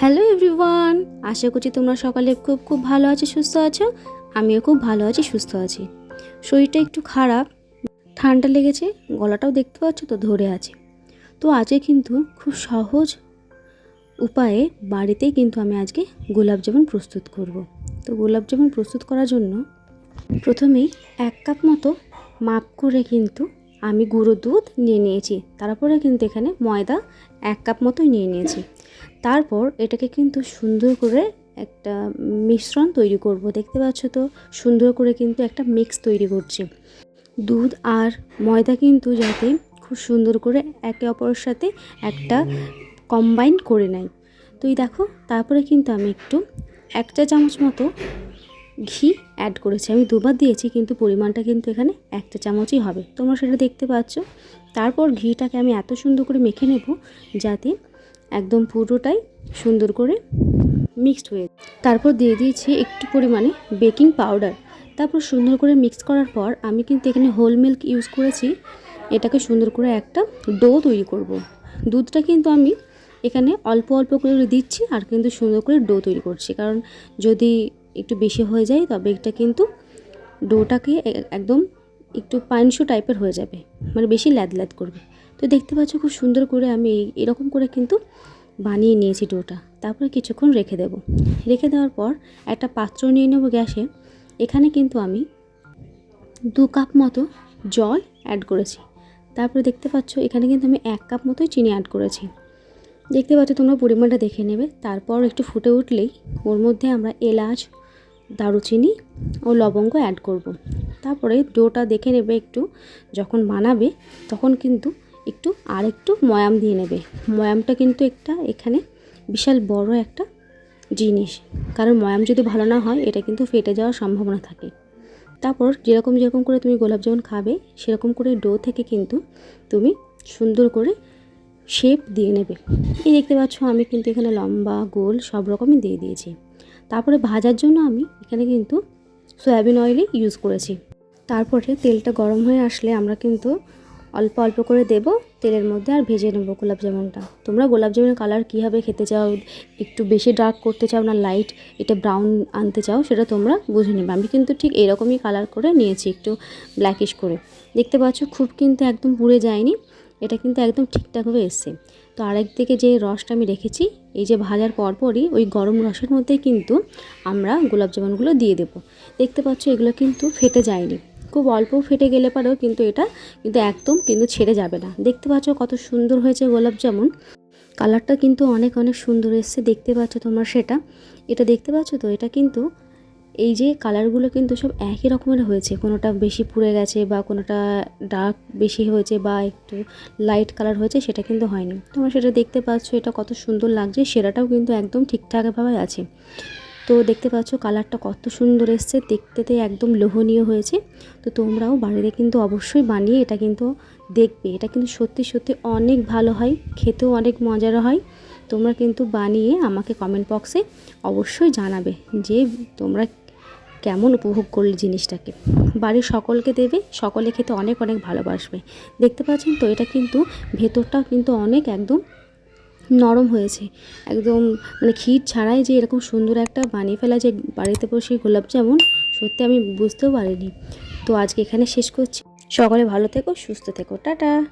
Hello everyone, আশা করছি তোমরা সকালে খুব খুব ভালো আছো, সুস্থ আছো। আমিও খুব ভালো আছি, সুস্থ আছি। শরীরটা একটু খারাপ, ঠান্ডা লেগেছে, গলাটাও দেখতে পাচ্ছ তো, ধরে আছে। তো আজকে কিন্তু খুব সহজ উপায়ে বাড়িতেই কিন্তু আমি আজকে গোলাপ জামুন প্রস্তুত করব। তো গোলাপ জামুন প্রস্তুত করার জন্য প্রথমেই এক কাপ মতো মাপ করে কিন্তু আমি গুঁড়ো দুধ নিয়ে নিয়েছি। তারপরে কিন্তু এখানে ময়দা এক কাপ মতোই নিয়ে নিয়েছি। তারপর এটাকে কিন্তু সুন্দর করে একটা মিশ্রণ তৈরি করব, দেখতে পাচ্ছ তো? সুন্দর করে কিন্তু একটা মিক্স তৈরি করছি। দুধ আর ময়দা কিন্তু যাতে খুব সুন্দর করে একে অপরের সাথে একটা কম্বাইন করে নেয়। তুই দেখো, তারপরে কিন্তু আমি একটু এক চা চামচ মতো ঘি অ্যাড করেছি। আমি দুবার দিয়েছি, কিন্তু পরিমাণটা কিন্তু এখানে একটা চামচই হবে। তোমরা সেটা দেখতে পাচ্ছ। তারপর ঘিটাকে আমি এত সুন্দর করে মেখে নেব যাতে একদম পুরোটাই সুন্দর করে মিক্সড হয়ে তারপর দিয়ে দিয়েছি একটু পরিমাণে বেকিং পাউডার তারপর সুন্দর করে মিক্স করার পর আমি কিন্তু এখানে হোল মিল্ক ইউজ করেছি। এটাকে সুন্দর করে একটা ডো তৈরি করব। দুধটা কিন্তু আমি এখানে অল্প অল্প করে দিচ্ছি আর কিন্তু সুন্দর করে ডো তৈরি করছি। কারণ যদি একটু বেশি হয়ে যায় তবে এটা কিন্তু ডোটাকে একদম একটু পাইনশো টাইপের হয়ে যাবে। মানে বেশি ল্যাদ ল্যাদ করবে। তো দেখতে পাচ্ছ খুব সুন্দর করে আমি এরকম করে কিন্তু বানিয়ে নিয়েছি ডোটা। তারপরে কিছুক্ষণ রেখে দেব। রেখে দেওয়ার পর একটা পাত্র নিয়ে নেব গ্যাসে। এখানে কিন্তু আমি দু কাপ মতো জল অ্যাড করেছি। তারপরে দেখতে পাচ্ছ এখানে কিন্তু আমি এক কাপ মতোই চিনি অ্যাড করেছি। দেখতে পাচ্ছ তোমরা পরিমাণটা দেখে নেবে। তারপর একটু ফুটে উঠলেই ওর মধ্যে আমরা এলাচ, দারুচিনি ও লবঙ্গ অ্যাড করব। তারপরে ডোটা দেখে নেবে একটু। যখন বানাবে তখন কিন্তু একটু আর একটু ময়াম দিয়ে নেবে। ময়ামটা কিন্তু একটা এখানে বিশাল বড় একটা জিনিস। কারণ ময়াম যদি ভালো না হয়, এটা কিন্তু ফেটে যাওয়ার সম্ভাবনা থাকে। তারপর যেরকম যেরকম করে তুমি গোলাপ জামুন খাবে, সেরকম করে ডো থেকে কিন্তু তুমি সুন্দর করে শেপ দিয়ে নেবে। এই দেখতে পাচ্ছ, আমি কিন্তু এখানে লম্বা, গোল সব রকমই দিয়ে দিয়েছি। তারপরে ভাজার জন্য আমি এখানে কিন্তু সয়াবিন অয়েলই ইউজ করেছি। তারপরে তেলটা গরম হয়ে আসলে আমরা কিন্তু অল্প অল্প করে দেব, তেলের মধ্যে আর ভেজে নেব গোলাপ জামুনটা। তোমরা গোলাপ জামুনের কালার কীভাবে খেতে চাও, একটু বেশি ডার্ক করতে চাও না লাইট এটা ব্রাউন আনতে চাও, সেটা তোমরা বুঝে নেবে। আমি কিন্তু ঠিক এরকমই কালার করে নিয়েছি, একটু ব্ল্যাকিশ করে। দেখতে পাচ্ছ, খুব কিন্তু একদম পুড়ে যায়নি, এটা কিন্তু একদম ঠিকঠাকভাবে এসছে। তো আরেক দিকে যে রসটা আমি রেখেছি, এই যে ভাজার পরপরই ওই গরম রসের মধ্যে কিন্তু আমরা গোলাপ জামুনগুলো দিয়ে দেবো। দেখতে পাচ্ছ, এগুলো কিন্তু ফেটে যায়নি। খুব অল্প ফেটে গেলে পারেও কিন্তু এটা কিন্তু একদম কিন্তু ছেড়ে যাবে না। দেখতে পাচ্ছ কত সুন্দর হয়েছে গোলাপ জামুন। কালারটা কিন্তু অনেক অনেক সুন্দর এসছে, দেখতে পাচ্ছ তোমরা সেটা। এটা দেখতে পাচ্ছ তো? এটা কিন্তু এই যে কালারগুলো কিন্তু সব একই রকমের হয়েছে। কোনোটা বেশি পুড়ে গেছে বা কোনোটা ডার্ক বেশি হয়েছে বা একটু লাইট কালার হয়েছে, সেটা কিন্তু হয়নি। তোমরা সেটা দেখতে পাচ্ছ, এটা কত সুন্দর লাগছে, সেরাটাও কিন্তু একদম ঠিকঠাকভাবে আছে। তো দেখতে পাচ্ছ কালারটা কত সুন্দর এসছে। দেখতেতে একদম লোভনীয় হয়েছে। তো তোমরাও বাড়িতে কিন্তু অবশ্যই বানিয়ে এটা কিন্তু দেখবে। এটা কিন্তু সত্যি সত্যি অনেক ভালো হয়, খেতেও অনেক মজার হয়। তোমরা কিন্তু বানিয়ে আমাকে কমেন্ট বক্সে অবশ্যই জানাবে যে তোমরা কেমন উপভোগ করলে জিনিসটাকে। বাড়ির সকলকে দেবে, সকলে খেতে অনেক অনেক ভালোবাসবে। দেখতে পাচ্ছেন তো এটা কিন্তু ভেতরটাও কিন্তু অনেক একদম নরম হয়েছে। একদম মানে ক্ষীর ছাড়াই যে এরকম সুন্দর একটা বানিয়ে ফেলা যে বাড়িতে বসে গোলাপ জামুন, সত্যি আমি বুঝতেও পারিনি। তো আজকে এখানে শেষ করছি। সকলে ভালো থেকো, সুস্থ থেকো। টাটা।